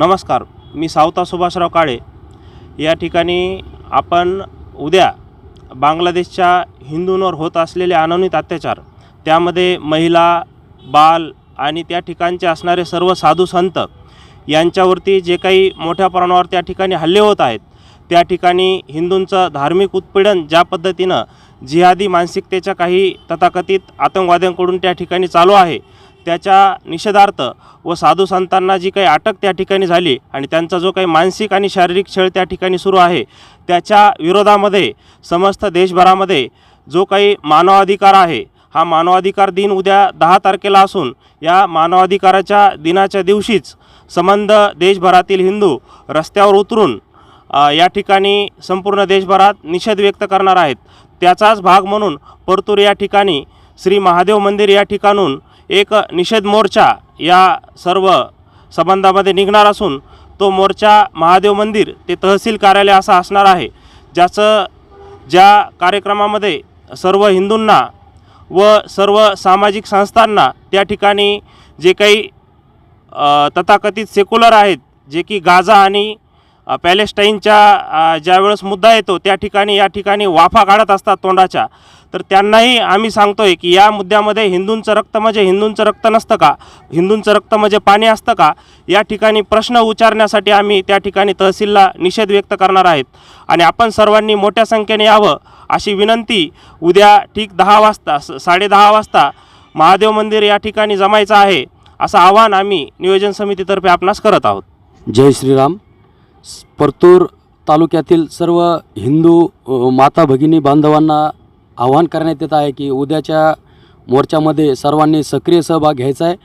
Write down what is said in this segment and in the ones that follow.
नमस्कार मी सावता सुभाषराव काळे. या ठिकाणी आपण उद्या बांगलादेशच्या हिंदूंवर होत असलेले अनन्वित अत्याचार त्यामध्ये महिला बाल आणि त्या ठिकाणचे असणारे सर्व साधू संत यांच्यावरती जे काही मोठ्या प्रमाणावर त्या ठिकाणी हल्ले होत आहेत त्या ठिकाणी हिंदूंचं धार्मिक उत्पीडन ज्या पद्धतीनं जिहादी मानसिकतेच्या काही तथाकथित आतंकवाद्यांकडून त्या ठिकाणी चालू आहे त्याच्या निषेधार्थ व साधू संतांना जी काही अटक त्या ठिकाणी झाली आणि त्यांचा जो काही मानसिक आणि शारीरिक छळ त्या ठिकाणी सुरू आहे त्याच्या विरोधामध्ये समस्त देशभरामध्ये जो काही मानवाधिकार आहे हा मानवाधिकार दिन उद्या दहा तारखेला असून या मानवाधिकाराच्या दिनाच्या दिवशीच संबंध देशभरातील हिंदू रस्त्यावर उतरून या ठिकाणी संपूर्ण देशभरात निषेध व्यक्त करणार आहेत. त्याचाच भाग म्हणून परतूर या ठिकाणी श्री महादेव मंदिर या ठिकाणून एक निषेध मोर्चा या सर्व संबंधामध्ये निघणार असून तो मोर्चा महादेव मंदिर ते तहसील कार्यालय असा असणार आहे. ज्याचं ज्या कार्यक्रमामध्ये सर्व हिंदूंना व सर्व सामाजिक संस्थांना त्या ठिकाणी जे काही तथाकथित सेक्युलर आहेत जे की गाजा आणि पॅलेस्टाईनच्या ज्यावेळेस मुद्दा येतो त्या ठिकाणी या ठिकाणी वाफा काढत असतात तोंडाच्या. तर त्यांनाही आम्ही सांगतो आहे की या मुद्द्यामध्ये हिंदूंचं रक्त म्हणजे हिंदूंचं रक्त नसतं का? हिंदूंचं रक्त म्हणजे पाणी असतं का? या ठिकाणी प्रश्न उच्चारण्यासाठी आम्ही त्या ठिकाणी तहसीलला निषेध व्यक्त करणार आहेत. आणि आपण सर्वांनी मोठ्या संख्येने यावं अशी विनंती उद्या ठीक दहा वाजता स साडेदहा वाजता महादेव मंदिर या ठिकाणी जमायचं आहे असं आवाहन आम्ही नियोजन समितीतर्फे आपणास करत आहोत. जय श्रीराम. परतूर तालुक्यातील सर्व हिंदू माता भगिनी बांधवांना आवाहन करण्यात येत आहे की उद्याच्या मोर्चामध्ये सर्वांनी सक्रिय सहभाग घ्यायचा आहे.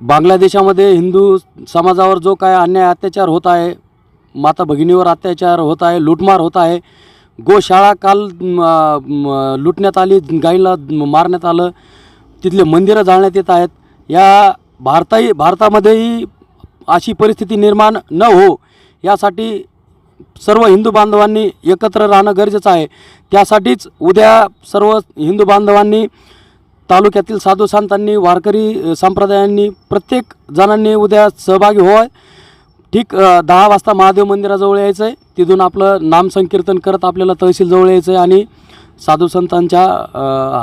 बांगलादेशामध्ये हिंदू समाजावर जो काय अन्याय अत्याचार होत आहे माता भगिनीवर अत्याचार होत आहे लूटमार होत आहे गोशाळा काल लुटण्यात आली गाईला मारण्यात आलं तिथले मंदिरं जाळण्यात येत आहेत. या भारताही भारतामध्येही अशी परिस्थिती निर्माण न हो यासाठी सर्व हिंदू बांधवांनी एकत्र राहणं गरजेचं आहे. त्यासाठीच उद्या सर्व हिंदू बांधवांनी तालुक्यातील साधू संतांनी वारकरी संप्रदायांनी प्रत्येक जणांनी उद्या सहभागी व्हावं. ठीक दहा वाजता महादेव मंदिराजवळ यायचं आहे तिथून आपलं नामसंकीर्तन करत आपल्याला तहसीलजवळ यायचं आहे आणि साधू संतांच्या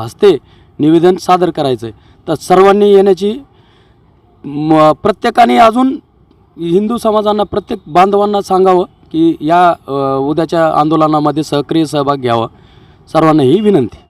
हस्ते निवेदन सादर करायचं आहे तर सर्वांनी येण्याची म प्रत्येकाने अजून हिंदू समाजांना प्रत्येक बांधवांना सांगावं की या उद्याच्या आंदोलनामध्ये सक्रिय सहभाग घ्यावा. सर्वांना ही विनंती.